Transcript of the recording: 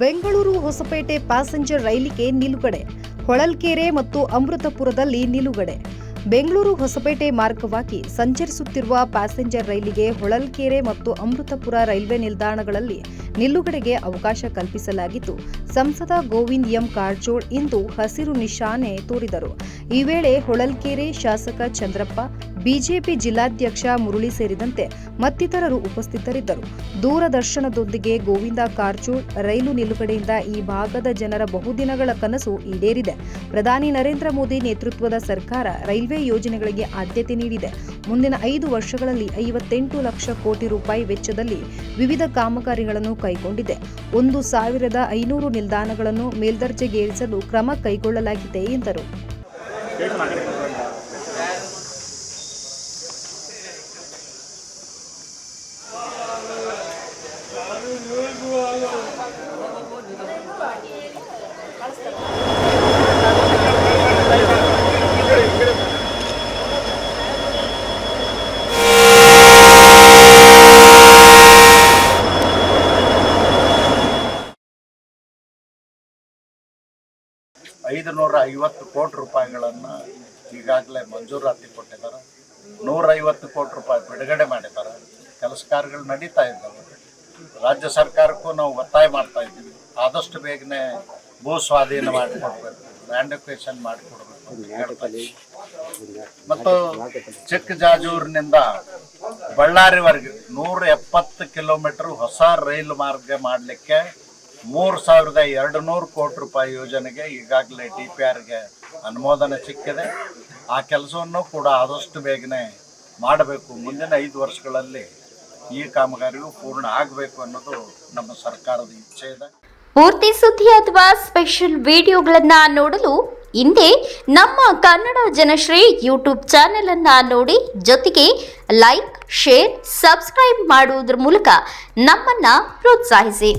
Bengaluru Hosapete passenger ರೈಲಿಗೆ ನಿಲುಗಡೆ ಹೊಳಲ್ಕೆರೆ ಮತ್ತು ಅಮೃತಪುರದಲ್ಲಿ ನಿಲುಗಡೆ. ಬೆಂಗಳೂರು ಹೊಸಪೇಟೆ ಮಾರ್ಗವಾಗಿ ಸಂಚರಿಸುತ್ತಿರುವ ಪ್ಯಾಸೆಂಜರ್ ರೈಲಿಗೆ ಹೊಳಲ್ಕೆರೆ ಮತ್ತು ಅಮೃತಪುರ ರೈಲ್ವೆ ನಿಲ್ದಾಣಗಳಲ್ಲಿ ನಿಲ್ಲುಗಡೆಗೆ ಅವಕಾಶ ಕಲ್ಪಿಸಲಾಗಿದ್ದು, ಸಂಸದ ಗೋವಿಂದ್ ಎಂ ಕಾರಜೋಳ್ ಇಂದು ಹಸಿರು ನಿಶಾನೆ ತೋರಿದರು. ಈ ವೇಳೆ ಹೊಳಲ್ಕೆರೆ ಶಾಸಕ ಚಂದ್ರಪ್ಪ, ಬಿಜೆಪಿ ಜಿಲ್ಲಾಧ್ಯಕ್ಷ ಮುರುಳಿ ಸೇರಿದಂತೆ ಮತ್ತಿತರರು ಉಪಸ್ಥಿತರಿದ್ದರು. ದೂರದರ್ಶನದೊಂದಿಗೆ ಗೋವಿಂದ ಕಾರಜೋಳ್ ರೈಲು ನಿಲುಗಡೆಯಿಂದ ಈ ಭಾಗದ ಜನರ ಬಹುದಿನಗಳ ಕನಸು ಈಡೇರಿದೆ. ಪ್ರಧಾನಿ ನರೇಂದ್ರ ಮೋದಿ ನೇತೃತ್ವದ ಸರ್ಕಾರ ರೈಲ್ವೆ ಯೋಜನೆಗಳಿಗೆ ಆದ್ಯತೆ ನೀಡಿದೆ. ಮುಂದಿನ ಐದು ವರ್ಷಗಳಲ್ಲಿ ಐವತ್ತೆಂಟು ಲಕ್ಷ ಕೋಟಿ ರೂಪಾಯಿ ವೆಚ್ಚದಲ್ಲಿ ವಿವಿಧ ಕಾಮಗಾರಿಗಳನ್ನು ಕೈಗೊಂಡಿದೆ. ಒಂದು ಸಾವಿರದ ಐನೂರು ನಿಲ್ದಾಣಗಳನ್ನು ಮೇಲ್ದರ್ಜೆಗೇರಿಸಲು ಕ್ರಮ ಕೈಗೊಳ್ಳಲಾಗಿದೆ ಎಂದರು. ಐದು ನೂರ ಐವತ್ತು ಕೋಟಿ ರೂಪಾಯಿಗಳನ್ನು ಈಗಾಗಲೇ ಮಂಜೂರಾತಿ ಕೊಟ್ಟಿದ್ದಾರೆ. ನೂರೈವತ್ತು ಕೋಟಿ ರೂಪಾಯಿ ಬಿಡುಗಡೆ ಮಾಡಿದ್ದಾರೆ. ಕೆಲಸ ಕಾರ್ಯಗಳು ನಡೀತಾ ಇದ್ದಾವೆ. ರಾಜ್ಯ ಸರ್ಕಾರಕ್ಕೂ ನಾವು ಒತ್ತಾಯ ಮಾಡ್ತಾ ಇದ್ದೀವಿ. ಆದಷ್ಟು ಬೇಗನೆ ಭೂ ಸ್ವಾಧೀನ ಮಾಡಿಕೊಡ್ಬೇಕು. ಲ್ಯಾಂಡ್ ಎಕ್ವೇಷನ್ ಮಾಡಿಕೊಡ್ಬೇಕು ಮತ್ತು ಚಿಕ್ಕ ಜಾಜೂರಿನಿಂದ ಬಳ್ಳಾರಿವರೆಗೆ ನೂರ ಎಪ್ಪತ್ತು ಕಿಲೋಮೀಟರ್ ಹೊಸ ರೈಲು ಮಾರ್ಗ ಮಾಡಲಿಕ್ಕೆ ಮೂರು ಸಾವಿರದ ಎರಡು ನೂರು ಕೋಟಿ ರೂಪಾಯಿ ಯೋಜನೆಗೆ ಈಗಾಗಲೇ ಡಿ ಪಿ ಆರ್ಗೆ ಅನುಮೋದನೆ ಸಿಕ್ಕಿದೆ. ಆ ಕೆಲಸವನ್ನು ಕೂಡ ಆದಷ್ಟು ಬೇಗನೆ ಮಾಡಬೇಕು. ಮುಂದಿನ ಐದು ವರ್ಷಗಳಲ್ಲಿ ಈ ಕಾಮಗಾರಿಯೂ ಪೂರ್ಣ ಆಗಬೇಕು ಅನ್ನೋದು ನಮ್ಮ ಸರ್ಕಾರದ ಇಚ್ಛೆ ಇದೆ. ಪೂರ್ತಿ ಸುದ್ದಿ ಅಥವಾ ಸ್ಪೆಷಲ್ ವಿಡಿಯೋಗಳನ್ನು ನೋಡಲು ಹಿಂದೆ ನಮ್ಮ ಕನ್ನಡ ಜನಶ್ರೀ ಯೂಟ್ಯೂಬ್ ಚಾನೆಲ್ ಅನ್ನ ನೋಡಿ. ಜೊತೆಗೆ ಲೈಕ್, ಶೇರ್, ಸಬ್ಸ್ಕ್ರೈಬ್ ಮಾಡುವುದರ ಮೂಲಕ ನಮ್ಮನ್ನ ಪ್ರೋತ್ಸಾಹಿಸಿ.